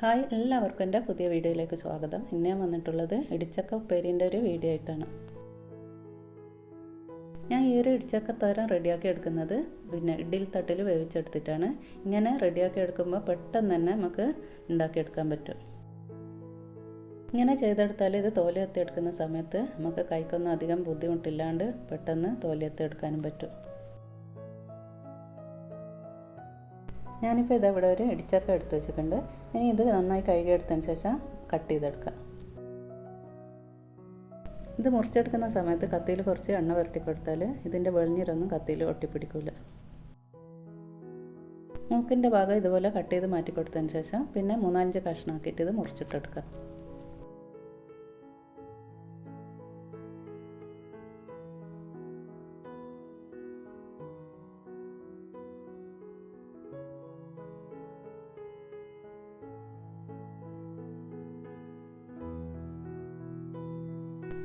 Hi എല്ലാവർക്കും എന്റെ പുതിയ വീഡിയോയിലേക്ക് സ്വാഗതം. ഇന്ന് ഞാൻ വന്നിട്ടുള്ളത് ഇടിച്ചക്ക ഉപ്പേരിന്റെ ഒരു വീഡിയോ ആയിട്ടാണ്. ഞാൻ ഈ ഒരു ഇടിച്ചക്ക തോരൻ റെഡിയാക്കി എടുക്കുന്നത് പിന്നെ ഇഡ്ഡിൽ തട്ടിൽ വേവിച്ചെടുത്തിട്ടാണ്. ഇങ്ങനെ റെഡിയാക്കി എടുക്കുമ്പോൾ പെട്ടെന്ന് തന്നെ നമുക്ക് ഉണ്ടാക്കിയെടുക്കാൻ പറ്റും. ഇങ്ങനെ ചെയ്തെടുത്താൽ ഇത് തോലി എത്തിയെടുക്കുന്ന സമയത്ത് നമുക്ക് കൈക്കൊന്നും അധികം ബുദ്ധിമുട്ടില്ലാണ്ട് പെട്ടെന്ന് തോലി എത്തിയെടുക്കാനും പറ്റും. ഞാനിപ്പോൾ ഇത് ഇവിടെ ഒരു ഇടിച്ചക്ക എടുത്ത് വെച്ചിട്ടുണ്ട്. ഇനി ഇത് നന്നായി കഴുകി കഴുകിയെടുത്തതിന് ശേഷം കട്ട് ചെയ്തെടുക്കുക ഇത് മുറിച്ചെടുക്കുന്ന സമയത്ത് കത്തിയിൽ കുറച്ച് എണ്ണ പുരട്ടി കൊടുത്താൽ ഇതിന്റെ വെളിഞ്ഞിരൊന്നും കത്തിയിൽ ഒട്ടിപ്പിടിക്കില്ല മൂക്കിന്റെ ഭാഗം ഇതുപോലെ കട്ട് ചെയ്ത് മാറ്റി കൊടുത്തതിന് ശേഷം പിന്നെ മൂന്നാലഞ്ച് കഷ്ണമാക്കിയിട്ട് ഇത് മുറിച്ചിട്ടെടുക്കുക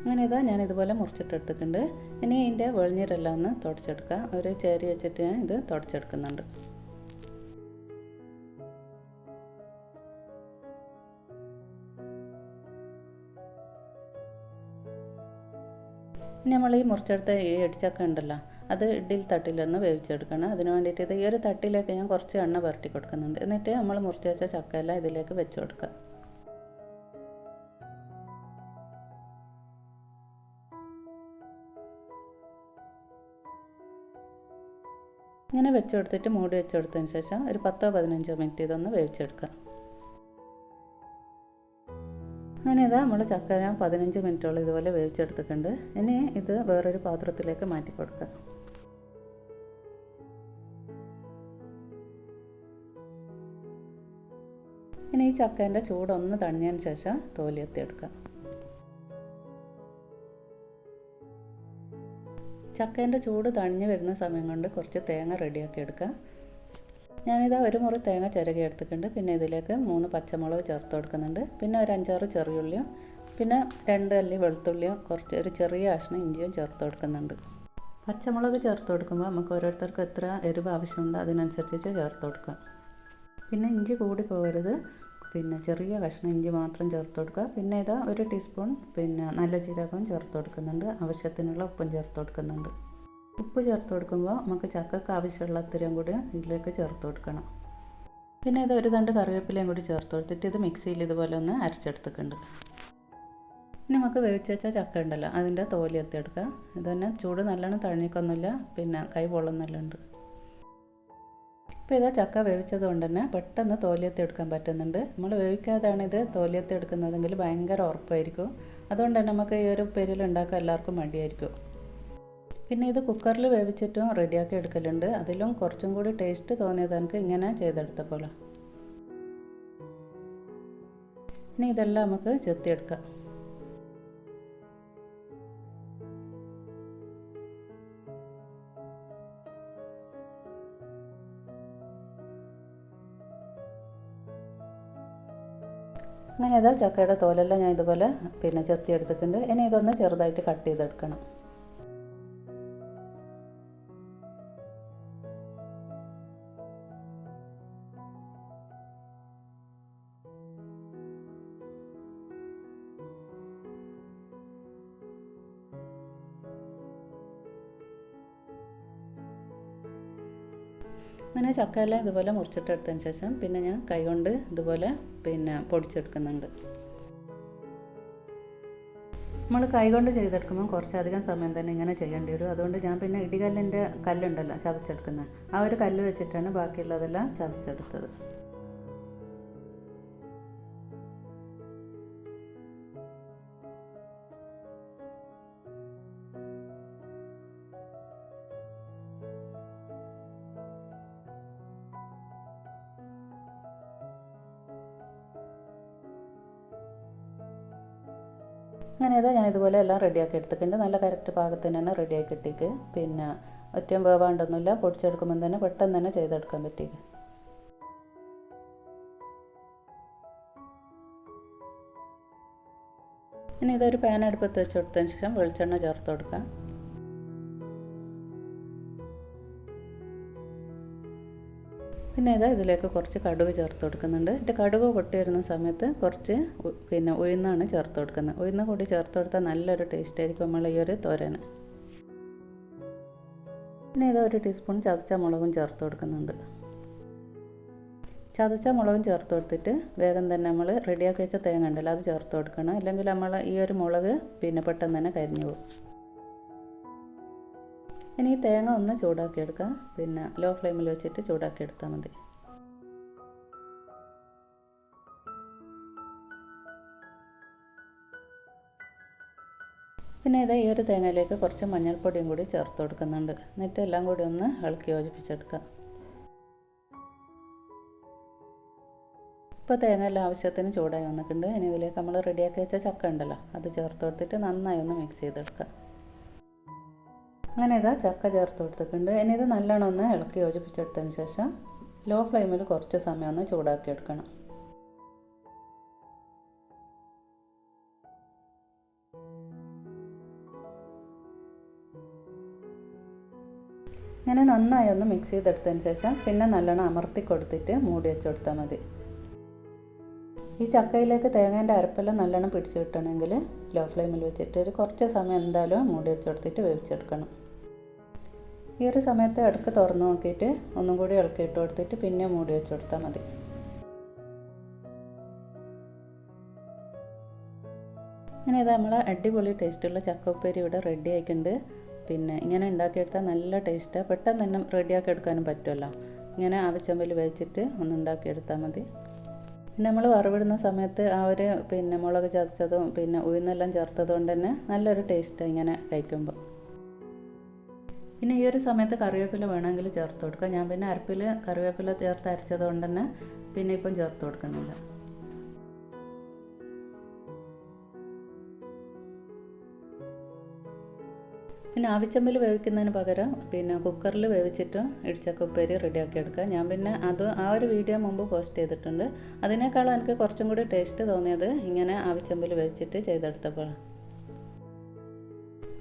അങ്ങനെ ഇതാ ഞാൻ ഇതുപോലെ മുറിച്ചിട്ടെടുത്തിട്ടുണ്ട്. ഇനി ഇതിന്റെ വെളിഞ്ഞീരെല്ലാം ഒന്ന് തുടച്ചെടുക്കുക ഒരു ചേരി വെച്ചിട്ട് ഞാൻ ഇത് തുടച്ചെടുക്കുന്നുണ്ട്. നമ്മൾ ഈ മുറിച്ചെടുത്ത ഈ ഇടിച്ചൊക്കെ ഉണ്ടല്ലോ അത് ഇഡ്ഡിൽ തട്ടിലൊന്ന് വേവിച്ചെടുക്കണം. അതിന് വേണ്ടിയിട്ട് ഇത് ഈ ഒരു തട്ടിലേക്ക് ഞാൻ കുറച്ച് എണ്ണ പുരട്ടി കൊടുക്കുന്നുണ്ട്. എന്നിട്ട് നമ്മൾ മുറിച്ച് വെച്ച ചക്കയെല്ലാം ഇതിലേക്ക് വെച്ച് കൊടുക്കുക. ഇങ്ങനെ വെച്ചെടുത്തിട്ട് മൂടി വെച്ച് കൊടുത്തതിന് ശേഷം ഒരു പത്തോ പതിനഞ്ചോ മിനിറ്റ് ഇതൊന്ന് വേവിച്ചെടുക്കുക. അങ്ങനെ ഇതാ നമ്മൾ ചക്ക ഞാൻ പതിനഞ്ച് മിനിറ്റോളം ഇതുപോലെ വേവിച്ചെടുത്തിട്ടുണ്ട്. ഇനി ഇത് വേറൊരു പാത്രത്തിലേക്ക് മാറ്റി കൊടുക്കുക. ഇനി ഈ ചക്കേന്റെ ചൂടൊന്ന് തണിഞ്ഞതിന് ശേഷം തോലി ചക്കേന്റെ ചൂട് തണിഞ്ഞ് വരുന്ന സമയം കൊണ്ട് കുറച്ച് തേങ്ങ റെഡിയാക്കി എടുക്കുക ഞാനിതാ ഒരു മുറി തേങ്ങ ചിരകി എടുത്തിട്ടുണ്ട്. പിന്നെ ഇതിലേക്ക് മൂന്ന് പച്ചമുളക് ചേർത്ത് കൊടുക്കുന്നുണ്ട്. പിന്നെ ഒരു അഞ്ചാറ് ചെറിയുള്ളിയും പിന്നെ രണ്ട് അല്ലി വെളുത്തുള്ളിയും കുറച്ച് ഒരു ചെറിയ കഷ്ണം ഇഞ്ചിയും ചേർത്ത് കൊടുക്കുന്നുണ്ട്. പച്ചമുളക് ചേർത്ത് കൊടുക്കുമ്പോൾ നമുക്ക് ഓരോരുത്തർക്ക് എത്ര എരിവ് ആവശ്യമുണ്ട് അതിനനുസരിച്ച് ചേർത്ത് കൊടുക്കാം. പിന്നെ ഇഞ്ചി കൂടി പോകരുത്. പിന്നെ ചെറിയ കഷ്ണം ഇഞ്ചി മാത്രം ചേർത്ത് കൊടുക്കുക. പിന്നെ ഇതാ ഒരു ടീസ്പൂൺ പിന്നെ നല്ല ജീരകം ചേർത്ത് കൊടുക്കുന്നുണ്ട്. ആവശ്യത്തിനുള്ള ഉപ്പും ചേർത്ത് കൊടുക്കുന്നുണ്ട്. ഉപ്പ് ചേർത്ത് കൊടുക്കുമ്പോൾ നമുക്ക് ചക്കക്ക് ആവശ്യമുള്ള അത്രയും കൂടി ഇതിലേക്ക് ചേർത്ത് കൊടുക്കണം. പിന്നെ ഇത് ഒരു തണ്ട് കറിവേപ്പിലയും കൂടി ചേർത്ത് കൊടുത്തിട്ട് ഇത് മിക്സിയിൽ ഇതുപോലെ ഒന്ന് അരച്ചെടുത്തിട്ടുണ്ട്. ഇനി നമുക്ക് വേവിച്ച് വെച്ച ചക്ക ഉണ്ടല്ലോ അതിന്റെ തോലി എത്തിയെടുക്കുക ഇത് തന്നെ ചൂട് നല്ലോണം തഴഞ്ഞിക്കൊന്നുമില്ല പിന്നെ കൈ പൊള്ളുന്നല്ലുണ്ട് ഇപ്പോൾ ഇതാ ചക്ക വേവിച്ചത് കൊണ്ട് തന്നെ പെട്ടെന്ന് തോലിയത്തി എടുക്കാൻ പറ്റുന്നുണ്ട്. നമ്മൾ വേവിക്കാതെയാണ് ഇത് തോലിയത്തി എടുക്കുന്നതെങ്കിൽ ഭയങ്കര ഉറപ്പായിരിക്കും. അതുകൊണ്ട് തന്നെ നമുക്ക് ഈ ഒരു പെരിൽ ഉണ്ടാക്കാൻ എല്ലാവർക്കും മടിയായിരിക്കും. പിന്നെ ഇത് കുക്കറിൽ വേവിച്ചിട്ടും റെഡിയാക്കി എടുക്കലുണ്ട്. അതിലും കുറച്ചും കൂടി ടേസ്റ്റ് തോന്നിയത് എനിക്ക് ഇങ്ങനെ ചെയ്തെടുത്തപ്പോൾ ഇനി ഇതെല്ലാം നമുക്ക് ചെത്തിയെടുക്കാം. അങ്ങനെ ഇതാ ചക്കയുടെ തോലെല്ലാം ഞാൻ ഇതുപോലെ പിന്നെ ചെത്തി എടുത്തിട്ടുണ്ട്. ഇനി ഇതൊന്ന് ചെറുതായിട്ട് കട്ട് ചെയ്തെടുക്കണം. അങ്ങനെ ചക്കയെല്ലാം ഇതുപോലെ മുറിച്ചിട്ടെടുത്തതിന് ശേഷം പിന്നെ ഞാൻ കൈകൊണ്ട് ഇതുപോലെ പിന്നെ പൊടിച്ചെടുക്കുന്നുണ്ട്. നമ്മൾ കൈകൊണ്ട് ചെയ്തെടുക്കുമ്പോൾ കുറച്ചധികം സമയം തന്നെ ഇങ്ങനെ ചെയ്യേണ്ടി വരും. അതുകൊണ്ട് ഞാൻ പിന്നെ ഇടികല്ലിന്റെ കല്ലുണ്ടല്ലോ ചതച്ചെടുക്കുന്നത്. ആ ഒരു കല്ല് വെച്ചിട്ടാണ് ബാക്കിയുള്ളതെല്ലാം ചതച്ചെടുത്തത്. അങ്ങനെ ഇതാ ഞാൻ ഇതുപോലെ എല്ലാം റെഡിയാക്കി എടുത്തിട്ടുണ്ട്. നല്ല കറക്റ്റ് പാകത്തിന് തന്നെ റെഡിയാക്കി ഇട്ടേക്ക്. പിന്നെ ഒറ്റയും വേവാണ്ടൊന്നുമില്ല. പൊടിച്ചെടുക്കുമ്പോൾ തന്നെ പെട്ടെന്ന് തന്നെ ചെയ്തെടുക്കാൻ പറ്റിയേക്ക്. ഇനി ഇതൊരു പാൻ അടുപ്പത്ത് വെച്ച് കൊടുത്തതിന് ശേഷം വെളിച്ചെണ്ണ ചേർത്ത് കൊടുക്കാം. പിന്നെ ഇതാ ഇതിലേക്ക് കുറച്ച് കടുക് ചേർത്ത് കൊടുക്കുന്നുണ്ട്. എന്റെ കടുക് പൊട്ടി വരുന്ന സമയത്ത് കുറച്ച് പിന്നെ ഉഴുന്നാണ് ചേർത്ത് കൊടുക്കുന്നത്. ഉഴുന്ന് കൂടി ചേർത്ത് കൊടുത്താൽ നല്ലൊരു ടേസ്റ്റ് ആയിരിക്കും നമ്മൾ ഈ ഒരു തോരന്. പിന്നെ ഇതാ ഒരു ടീസ്പൂൺ ചതച്ച മുളകും ചേർത്ത് കൊടുക്കുന്നുണ്ട്. ചതച്ച മുളകും ചേർത്ത് കൊടുത്തിട്ട് വേഗം തന്നെ നമ്മൾ റെഡിയാക്കി വെച്ച തേങ്ങ ഉണ്ടല്ലോ അത് ചേർത്ത് കൊടുക്കണം. അല്ലെങ്കിൽ നമ്മൾ ഈ ഒരു മുളക് പിന്നെ പെട്ടെന്ന് തന്നെ കരിഞ്ഞു പോകും. ഇനി ഈ തേങ്ങ ഒന്ന് ചൂടാക്കി എടുക്കാം. പിന്നെ ലോ ഫ്ലെയിമിൽ വെച്ചിട്ട് ചൂടാക്കി എടുത്താൽ മതി. പിന്നെ ഇത് ഈ ഒരു തേങ്ങയിലേക്ക് കുറച്ച് മഞ്ഞൾപ്പൊടിയും കൂടി ചേർത്ത് കൊടുക്കുന്നുണ്ട്. എന്നിട്ട് എല്ലാം കൂടി ഒന്ന് ഇളക്കി യോജിപ്പിച്ചെടുക്കാം. ഇപ്പോൾ തേങ്ങ എല്ലാം ആവശ്യത്തിന് ചൂടായി വന്നിട്ടുണ്ട്. ഇനി ഇതിലേക്ക് നമ്മൾ റെഡിയാക്കി വെച്ച ചക്ക ഉണ്ടല്ലോ അത് ചേർത്ത് കൊടുത്തിട്ട് നന്നായി ഒന്ന് മിക്സ് ചെയ്തെടുക്കാം. അങ്ങനെ ഇതാ ചക്ക ചേർത്ത് കൊടുത്തിട്ടുണ്ട്. ഇനി ഇത് നല്ലോണം ഒന്ന് ഇളക്കി യോജിപ്പിച്ചെടുത്തതിന് ശേഷം ലോ ഫ്ലെയിമിൽ കുറച്ച് സമയം ഒന്ന് ചൂടാക്കി എടുക്കണം. ഇങ്ങനെ നന്നായി ഒന്ന് മിക്സ് ചെയ്തെടുത്തതിന് ശേഷം പിന്നെ നല്ലോണം അമർത്തി കൊടുത്തിട്ട് മൂടി വെച്ച് കൊടുത്താൽ മതി. ഈ ചക്കയിലേക്ക് തേങ്ങേന്റെ അരപ്പെല്ലാം നല്ലോണം പിടിച്ചു കിട്ടണമെങ്കിൽ ലോ ഫ്ലെയിമിൽ വെച്ചിട്ട് ഒരു കുറച്ച് സമയം എന്തായാലും മൂടി വെച്ച് കൊടുത്തിട്ട് വേവിച്ചെടുക്കണം. ഈ ഒരു സമയത്ത് ഇടയ്ക്ക് തുറന്ന് നോക്കിയിട്ട് ഒന്നും കൂടി ഇളക്കി ഇട്ട് കൊടുത്തിട്ട് പിന്നെ മൂടി വെച്ച് കൊടുത്താൽ മതി. ഇങ്ങനെ ഇത് നമ്മളെ അടിപൊളി ടേസ്റ്റുള്ള ചക്ക ഉപ്പേരി ഇവിടെ റെഡി ആയിട്ടുണ്ട്. പിന്നെ ഇങ്ങനെ ഉണ്ടാക്കിയെടുത്താൽ നല്ല ടേസ്റ്റാണ് പെട്ടെന്ന് തന്നെ റെഡിയാക്കി എടുക്കാനും പറ്റുമല്ലോ. ഇങ്ങനെ ആവശ്യമ്പിൽ വേവിച്ചിട്ട് ഒന്ന് ഉണ്ടാക്കിയെടുത്താൽ മതി. പിന്നെ നമ്മൾ വറവിടുന്ന സമയത്ത് ആ ഒരു പിന്നെ മുളക് ചതച്ചതും പിന്നെ ഉഴുന്നെല്ലാം ചേർത്തത് കൊണ്ട് തന്നെ നല്ലൊരു ടേസ്റ്റാണ് ഇങ്ങനെ കഴിക്കുമ്പോൾ പിന്നെ ഈ ഒരു സമയത്ത് കറിവേപ്പില വേണമെങ്കിൽ ചേർത്ത് കൊടുക്കുക ഞാൻ പിന്നെ അരപ്പിൽ കറിവേപ്പില ചേർത്ത് അരച്ചത് കൊണ്ട് തന്നെ പിന്നെ ഇപ്പം ചേർത്ത് കൊടുക്കുന്നില്ല. പിന്നെ ആവിച്ചമ്പിൽ വേവിക്കുന്നതിന് പകരം പിന്നെ കുക്കറിൽ വേവിച്ചിട്ട് ഇടിച്ചക്ക ഉപ്പേരി റെഡിയാക്കി എടുക്കുക ഞാൻ പിന്നെ അത് ആ ഒരു വീഡിയോ മുമ്പ് പോസ്റ്റ് ചെയ്തിട്ടുണ്ട്. അതിനേക്കാളും എനിക്ക് കുറച്ചും കൂടി ടേസ്റ്റ് തോന്നിയത് ഇങ്ങനെ ആവിച്ചമ്പിൽ വേവിച്ചിട്ട് ചെയ്തെടുത്തപ്പോൾ